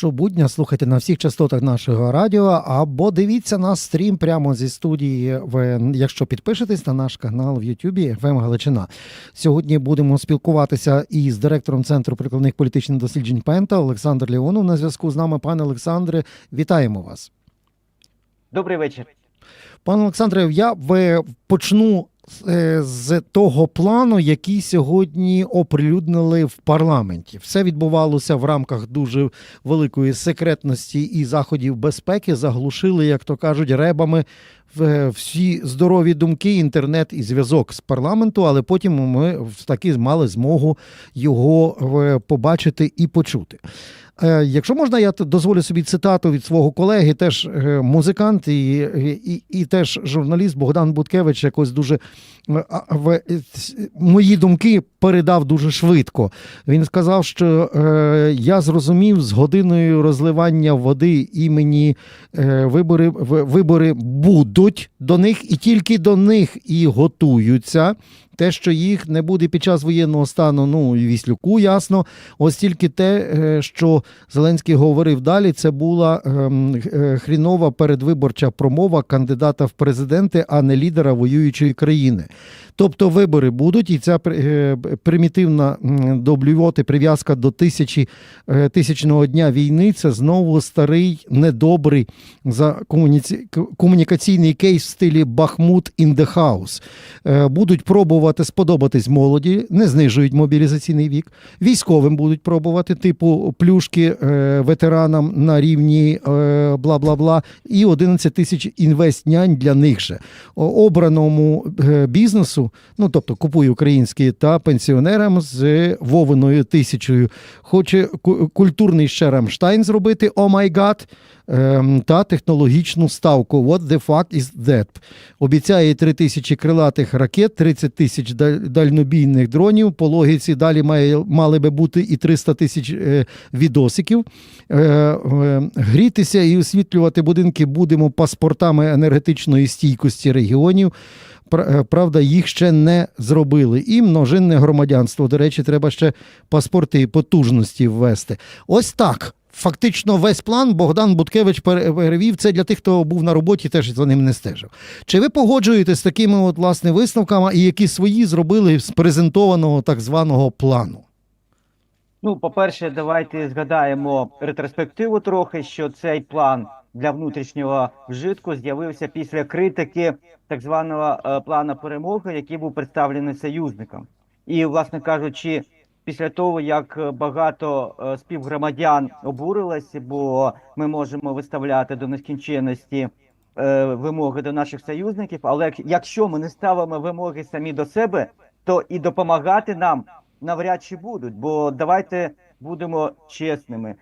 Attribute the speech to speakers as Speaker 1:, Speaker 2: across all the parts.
Speaker 1: Щобудня слухайте на всіх частотах нашого радіо або дивіться наш стрім прямо зі студії, в, якщо підпишетесь на наш канал в Ютубі ФМ Галичина. Сьогодні будемо спілкуватися із директором Центру прикладних політичних досліджень Пента Олександр Леонов на зв'язку з нами. Пане Олександре, вітаємо вас.
Speaker 2: Добрий вечір.
Speaker 1: Пане Олександре, я почну з того плану, який сьогодні оприлюднили в парламенті. Все відбувалося в рамках дуже великої секретності і заходів безпеки. Заглушили, як то кажуть, ребами всі здорові думки, інтернет і зв'язок з парламенту. Але потім ми таки мали змогу його е, побачити і почути. Е, Якщо можна, я дозволю собі цитату від свого колеги, теж е, музикант і, і, і теж журналіст Богдан Буткевич якось дуже е, в, е, мої думки передав дуже швидко. Він сказав, що е, я зрозумів з годиною розливання води імені е, вибори, в- будуть до них і тільки до них і готуються. Те, що їх не буде під час воєнного стану, ну і віслюку, ясно. Ось тільки те, е, що Зеленський говорив далі, це була ем, е, хрінова передвиборча промова кандидата в президенти, а не лідера воюючої країни. Тобто вибори будуть, і ця е, примітивна м, до блювоти прив'язка до тисячі, тисячного дня війни це знову старий, недобрий за комуніці... комунікаційний кейс в стилі Бахмут in the house. Е, Будуть пробувати сподобатись молоді, не знижують мобілізаційний вік. Військовим будуть пробувати, типу плюшки е, ветеранам на рівні е, бла-бла-бла, і 11 тисяч інвестнянь для них же. Обраному бізнесу, ну тобто купує українські та пенсіонерам з Вовиною тисячою. Хоче культурний ще Рамштайн зробити, о май гад, та технологічну ставку. What the fuck is that? Обіцяє 3 тисячі крилатих ракет, 30 тисяч дальнобійних дронів. По логіці далі має, мали би бути і 300 тисяч е, відосиків. Е, е, грітися і освітлювати будинки будемо паспортами енергетичної стійкості регіонів. Пр- Правда, їх ще не зробили. І множинне громадянство. До речі, треба ще паспорти потужності ввести. Ось так. Фактично, весь план Богдан Буткевич перевів. Це для тих, хто був на роботі, теж за ним не стежив. Чи ви погоджуєтесь з такими от, власне, висновками, і які свої зробили з презентованого так званого плану?
Speaker 2: Ну, по-перше, давайте згадаємо ретроспективу трохи, що цей план для внутрішнього вжитку з'явився після критики так званого е, плану перемоги, який був представлений союзникам. І, власне кажучи, після того, як е, багато е, співгромадян обурилися, бо ми можемо виставляти до нескінченності е, вимоги до наших союзників, але якщо ми не ставимо вимоги самі до себе, то і допомагати нам навряд чи будуть. Бо давайте будемо чесними.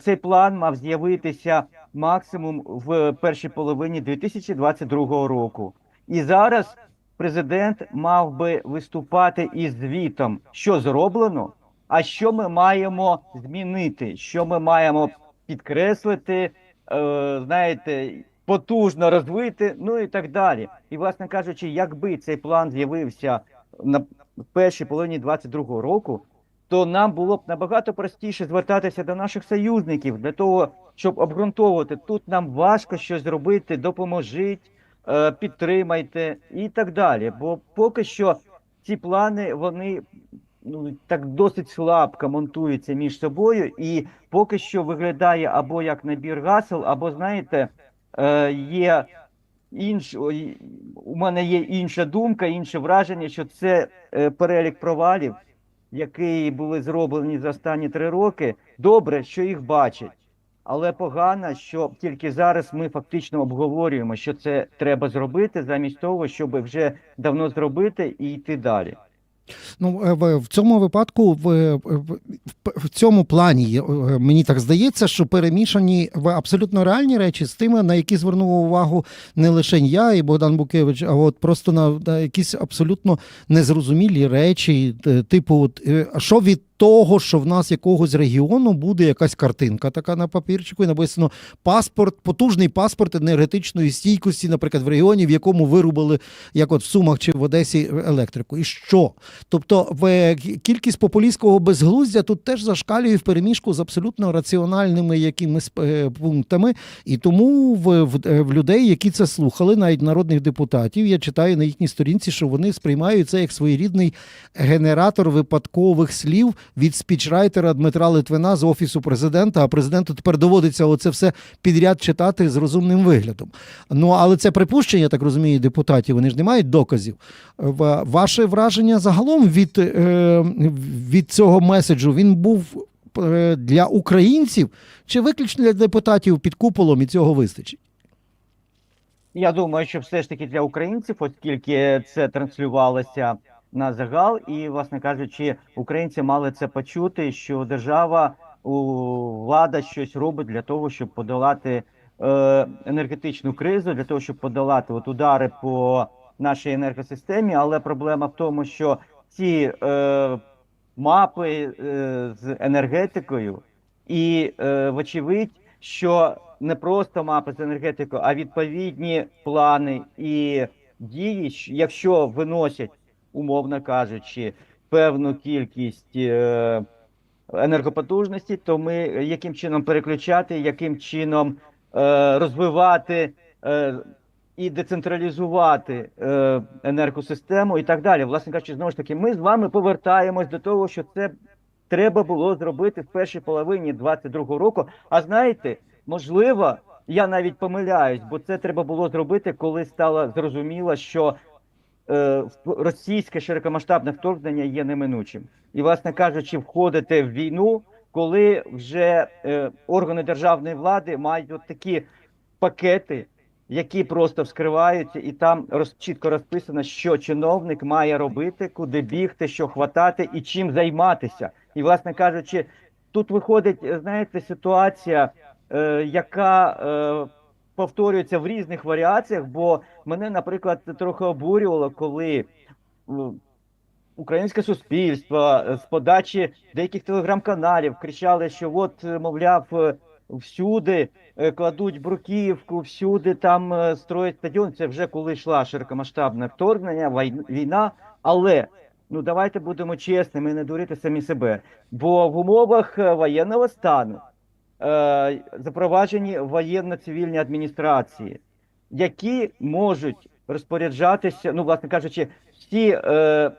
Speaker 2: Цей план мав з'явитися максимум в першій половині 2022 року. І зараз президент мав би виступати із звітом, що зроблено, а що ми маємо змінити, що ми маємо підкреслити, е, знаєте, потужно розвити, ну і так далі. І, власне кажучи, якби цей план з'явився на першій половині 22-го року, то нам було б набагато простіше звертатися до наших союзників для того, щоб обґрунтовувати тут нам важко щось зробити, допоможіть, підтримайте і так далі. Бо поки що ці плани вони ну так досить слабко монтуються між собою, і поки що виглядає або як набір гасел, або знаєте, е, є інш у мене є інша думка, інше враження, що це е, перелік провалів, які були зроблені за останні три роки. Добре, що їх бачать, але погано, що тільки зараз ми фактично обговорюємо, що це треба зробити, замість того, щоб вже давно зробити і йти далі.
Speaker 1: Ну, е, в, цьому випадку, в, в, цьому плані, е, мені так здається, що перемішані в абсолютно реальні речі з тими, на які звернув увагу не лише я і Богдан Букевич, а от просто на, якісь абсолютно незрозумілі речі, е, типу, от, що від того, що в нас якогось регіону буде якась картинка така на папірчику, і написано паспорт, потужний паспорт енергетичної стійкості, наприклад, в регіоні, в якому вирубили, як от в Сумах чи в Одесі, електрику. І що? Тобто, в кількість популістського безглуздя тут теж зашкалює в переміжку з абсолютно раціональними якимись е, пунктами. І тому в, в, е, в людей, які це слухали, навіть народних депутатів, я читаю на їхній сторінці, що вони сприймають це як своєрідний генератор випадкових слів від спічрайтера Дмитра Литвина з офісу президента. А президенту тепер доводиться оце все підряд читати з розумним виглядом. Ну але це припущення, так розумію, депутатів. Вони ж не мають доказів. Ваше враження загалом від, е, від цього меседжу він був е, для українців чи виключно для депутатів під куполом і цього вистачить?
Speaker 2: Я думаю, що все ж таки для українців, оскільки це транслювалося на загал, і, власне кажучи, українці мали це почути, що держава влада щось робить для того, щоб подолати е, енергетичну кризу, для того, щоб подолати от удари по нашій енергосистемі. Але проблема в тому, що ці е, мапи е, з енергетикою, і е, вочевидь, що не просто мапи з енергетикою, а відповідні плани і дії, якщо виносять, умовно кажучи, певну кількість е, енергопотужності, то ми яким чином переключати, яким чином е, розвивати е, і децентралізувати енергосистему і так далі. Власне кажучи, знову ж таки, ми з вами повертаємось до того, що це треба було зробити в першій половині 22-го року. А знаєте, можливо, я навіть помиляюсь, бо це треба було зробити, коли стало зрозуміло, що російське широкомасштабне вторгнення є неминучим. І, власне кажучи, входити в війну, коли вже е, органи державної влади мають от такі пакети, які просто вскриваються, і там роз, чітко розписано, що чиновник має робити, куди бігти, що хватати і чим займатися. І, власне кажучи, тут виходить, е, знаєте, ситуація, е, яка е, повторюється в різних варіаціях. Бо мене, наприклад, трохи обурювало, коли українське суспільство е, з подачі деяких телеграм-каналів кричали, що от, е, мовляв, е, всюди кладуть бруківку, всюди там строять стадіон. Це вже коли йшла широкомасштабне вторгнення, війн- війна. Але ну давайте будемо чесними не дурити самі себе. Бо в умовах воєнного стану запроваджені воєнно-цивільні адміністрації, які можуть розпоряджатися, ну, власне кажучи, всі е,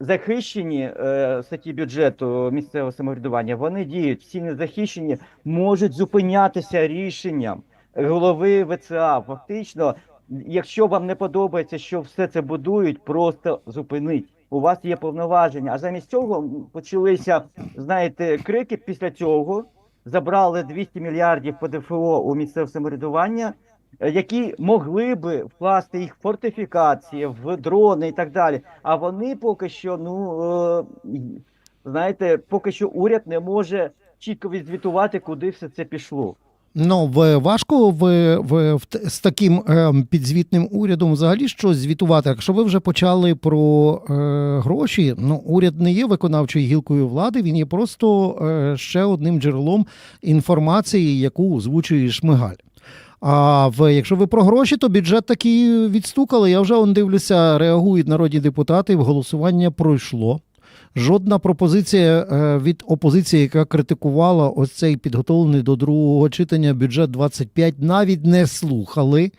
Speaker 2: захищені е, статті бюджету місцевого самоврядування, вони діють, всі незахищені можуть зупинятися рішенням голови ВЦА. Фактично, якщо вам не подобається, що все це будують, просто зупинить. У вас є повноваження. А замість цього почалися, знаєте, крики після цього. Забрали 200 мільярдів ПДФО у місцеве самоврядування, е, які могли би вкласти їх в фортифікації, в дрони і так далі. А вони поки що, ну е, знаєте, поки що уряд не може чітко відзвітувати, куди все це пішло.
Speaker 1: Ну, в, важко в, в, в, з таким е, підзвітним урядом взагалі щось звітувати. Якщо ви вже почали про е, гроші, ну уряд не є виконавчою гілкою влади, він є просто е, ще одним джерелом інформації, яку озвучує Шмигаль. А в, якщо ви про гроші, то бюджет такий відстукали. Я вже он дивлюся, реагують народні депутати. Голосування пройшло. Жодна пропозиція е, від опозиції, яка критикувала ось цей підготовлений до другого читання бюджет 25, навіть не слухали.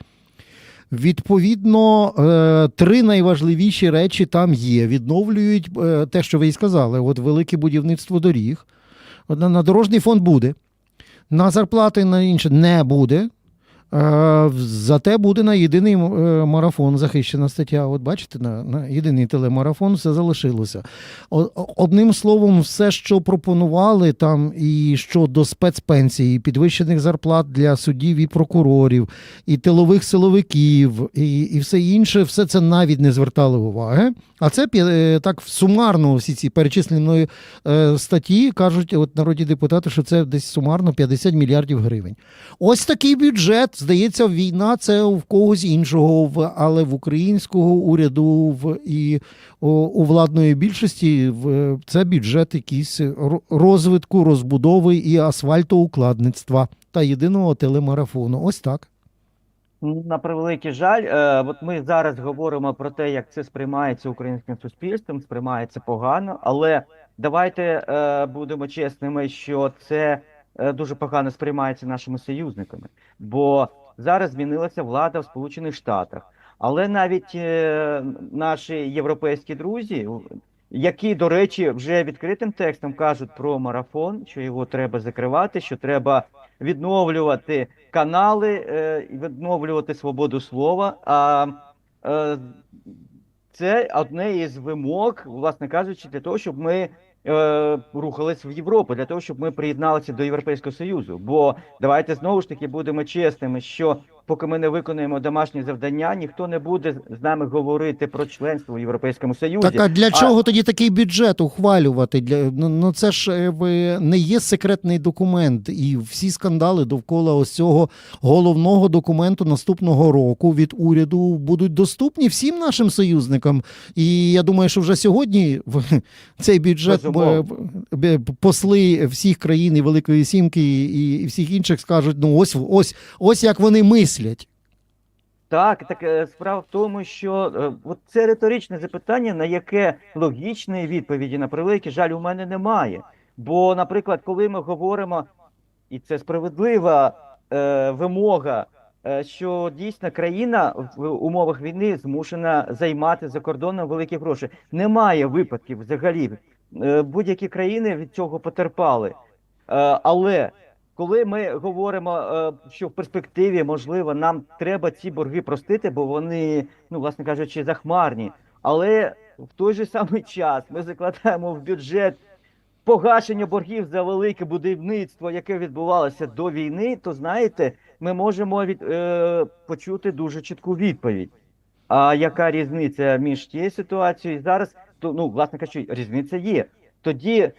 Speaker 1: Відповідно, е, три найважливіші речі там є. Відновлюють е, те, що ви і сказали: от велике будівництво доріг. На, на дорожній фонд буде, на зарплати на інше не буде. Е, Зате буде на єдиний е, марафон захищена стаття. От бачите, на, на єдиний телемарафон все залишилося. Одним словом, все, що пропонували там, і щодо спецпенсій, і підвищених зарплат для суддів і прокурорів, і тилових силовиків, і, і все інше, все це навіть не звертали уваги. А це е, так сумарно всі ці перечисленої статті кажуть, от народні депутати, що це десь сумарно 50 мільярдів гривень. Ось такий бюджет здається, війна це в когось іншого, але в українського уряду в і у, владної більшості в це бюджет якийсь розвитку, розбудови і асфальтоукладництва та єдиного телемарафону. Ось так.
Speaker 2: На превеликий жаль, е, от ми зараз говоримо про те, як це сприймається українським суспільством, сприймається погано, але давайте е, будемо чесними, що це дуже погано сприймається нашими союзниками, бо зараз змінилася влада в Сполучених Штатах, але навіть е, наші європейські друзі, які, до речі, вже відкритим текстом кажуть про марафон, що його треба закривати, що треба відновлювати канали, е, відновлювати свободу слова. А е, це одне із вимог, власне кажучи, для того, щоб ми е, рухались в Європу, для того, щоб ми приєдналися до Європейського Союзу. Бо давайте знову ж таки будемо чесними, що поки ми не виконуємо домашні завдання, ніхто не буде з нами говорити про членство в Європейському Союзі.
Speaker 1: Так а для чого тоді такий бюджет ухвалювати? Для ну, ну це ж е, не є секретний документ, і всі скандали довкола ось цього головного документу наступного року від уряду будуть доступні всім нашим союзникам. І я думаю, що вже сьогодні в- цей бюджет б- б- посли всіх країн і Великої Сімки і всіх інших скажуть: ну ось ось ось як вони мислять.
Speaker 2: Так, так е, справа в тому, що е, от це риторичне запитання, на яке логічної відповіді на превеликий жаль у мене немає. Бо, наприклад, коли ми говоримо, і це справедлива е, вимога, е, що дійсно країна в умовах війни змушена займати за кордоном великі гроші. Немає випадків взагалі. Е, будь-які країни від цього потерпали. Е, але коли ми говоримо, е, що в перспективі можливо нам треба ці борги простити, бо вони, ну власне кажучи, захмарні. Але в той же самий час ми закладаємо в бюджет погашення боргів за велике будівництво, яке відбувалося до війни, то знаєте, ми можемо від, е, почути дуже чітку відповідь. А яка різниця між тією ситуацією і зараз? То ну, власне кажучи, різниця є. Тоді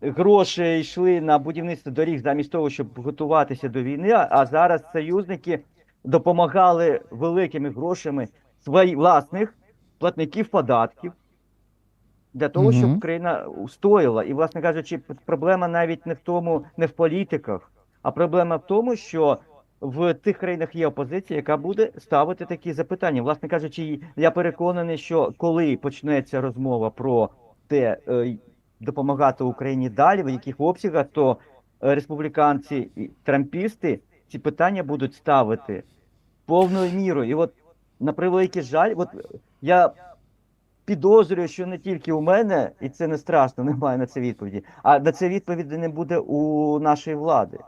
Speaker 2: гроші йшли на будівництво доріг замість того, щоб готуватися до війни. а- зараз союзники допомагали великими грошами своїх власних платників податків для того, щоб Україна устояла. І, власне кажучи, проблема навіть не в тому, не в політиках, а проблема в тому, що в тих країнах є опозиція, яка буде ставити такі запитання. Власне кажучи, я переконаний, що коли почнеться розмова про те, е, допомагати Україні далі, в яких обсягах, то е, республіканці і трампісти ці питання будуть ставити повною мірою. І от на превеликий жаль, от я підозрюю, що не тільки у мене, і це не страшно, немає на це відповіді, а на це відповіді не буде у нашої влади.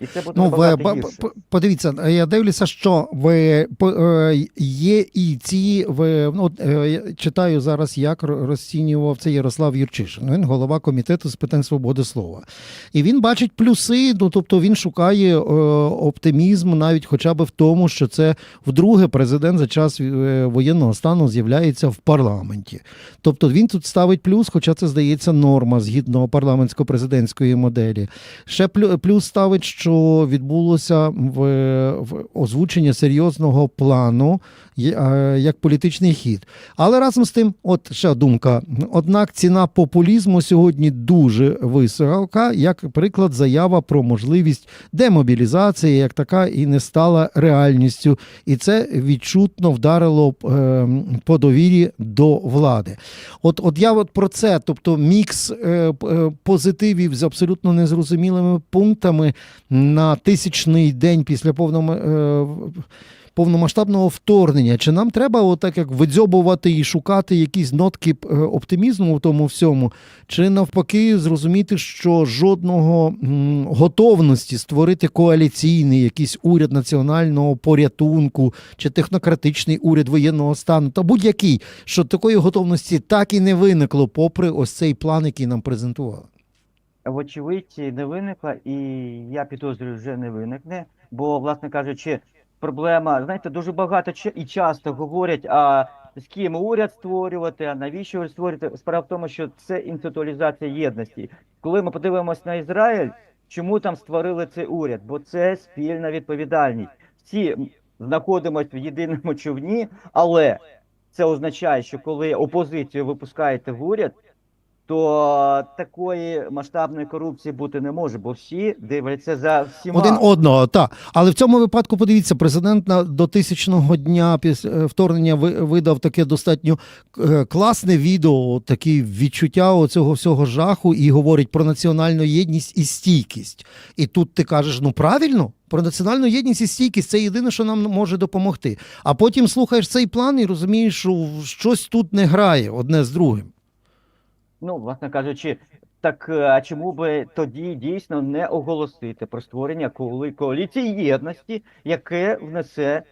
Speaker 2: І це буде
Speaker 1: Ну, ви,
Speaker 2: гірше.
Speaker 1: подивіться, я дивлюся, що ви е, є і ці. Ви ну, е, читаю зараз, як ро- розцінював це Ярослав Юрчишин. Він голова комітету з питань свободи слова. І він бачить плюси. Ну тобто він шукає е, оптимізм, навіть хоча б в тому, що це вдруге президент за час е, воєнного стану з'являється в парламенті. Тобто він тут ставить плюс, хоча це здається норма згідно парламентсько-президентської моделі. Ще плю- плюс ставить, що відбулося в, озвучення серйозного плану е, як політичний хід. Але разом з тим, от ще думка. Однак ціна популізму сьогодні дуже висока, як приклад, заява про можливість демобілізації, як така і не стала реальністю. І це відчутно вдарило е, по довірі до влади. От, от я от про це, тобто мікс е, позитивів з абсолютно незрозумілими пунктами на тисячний день після повного. Е, Повномасштабного вторгнення, чи нам треба отак як видзьобувати і шукати якісь нотки е, оптимізму в тому всьому, чи навпаки зрозуміти, що жодного готовності створити коаліційний якийсь уряд національного порятунку чи технократичний уряд воєнного стану, та будь-який, що такої готовності так і не виникло, попри ось цей план, який нам презентували.
Speaker 2: Вочевидь не виникла, і я підозрюю, вже не виникне. Бо, власне кажучи, проблема, знаєте, дуже багато і часто говорять, а з ким уряд створювати, а навіщо створювати. Справа в тому, що це інституалізація єдності. Коли ми подивимось на Ізраїль, чому там створили цей уряд? Бо це спільна відповідальність. всі знаходимося в єдиному човні, але це означає, що коли опозицію випускаєте в уряд, то такої масштабної корупції бути не може, бо всі дивляться за всіма.
Speaker 1: Один одного, так. Але в цьому випадку, подивіться, президент на до тисячного дня після е, вторгнення ви- видав таке достатньо е, класне відео, такі відчуття цього всього жаху, і говорить про національну єдність і стійкість. І тут ти кажеш, ну правильно, про національну єдність і стійкість це єдине, що нам може допомогти. А потім слухаєш цей план і розумієш, що щось тут не грає одне з другим.
Speaker 2: Ну, власне кажучи, так е, а чому би тоді дійсно не оголосити про створення коаліції єдності, яке внесе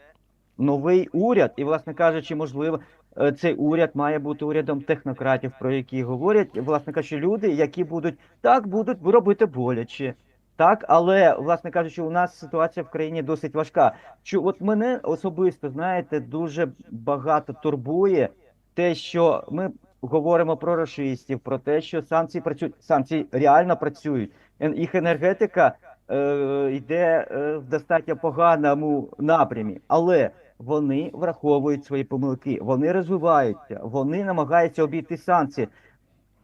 Speaker 2: новий уряд? І, власне кажучи, можливо, е, цей уряд має бути урядом технократів, про які говорять, власне кажучи, люди, які будуть так будуть робити боляче. Так, але власне кажучи, у нас ситуація в країні досить важка. Що от мене особисто знаєте дуже багато турбує те, що ми говоримо про расистів, про те, що санкції працюють. Санкції реально працюють. Їх енергетика е, йде е, в достатньо поганому напрямі, але вони враховують свої помилки, вони розвиваються, вони намагаються обійти санкції.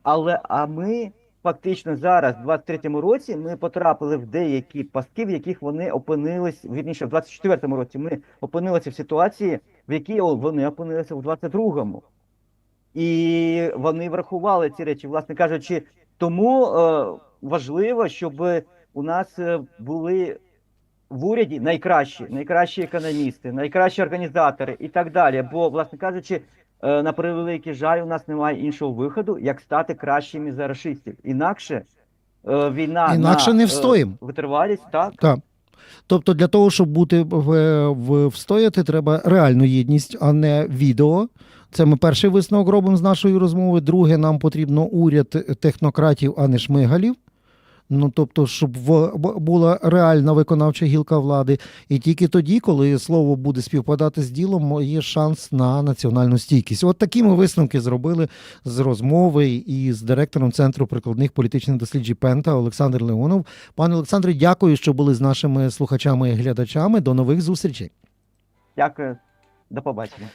Speaker 2: Але а ми фактично зараз, в 23-му році, ми потрапили в деякі пастки, в яких вони опинились, вірніше, в 24-му році ми опинилися в ситуації, в якій вони опинилися в 22-му. І вони врахували ці речі, власне кажучи, тому е, важливо, щоб у нас е, були в уряді найкращі, найкращі економісти, найкращі організатори і так далі. Бо, власне кажучи, е, на превеликий жаль, у нас немає іншого виходу, як стати кращими за рашистів. Інакше е, війна
Speaker 1: Інакше
Speaker 2: на,
Speaker 1: не
Speaker 2: е, витривалість, так.
Speaker 1: Так. Тобто, для того, щоб бути в, встояти, треба реальну єдність, а не відео. Це ми перший висновок робимо з нашої розмови. Друге, нам потрібно уряд технократів, а не шмигалів. Ну, тобто, щоб в, була реальна виконавча гілка влади. І тільки тоді, коли слово буде співпадати з ділом, є шанс на національну стійкість. От такі ми висновки зробили з розмови із директором Центру прикладних політичних досліджень Пента Олександр Леонов. Пане Олександре, дякую, що були з нашими слухачами і глядачами. До нових зустрічей.
Speaker 2: Дякую, до побачення.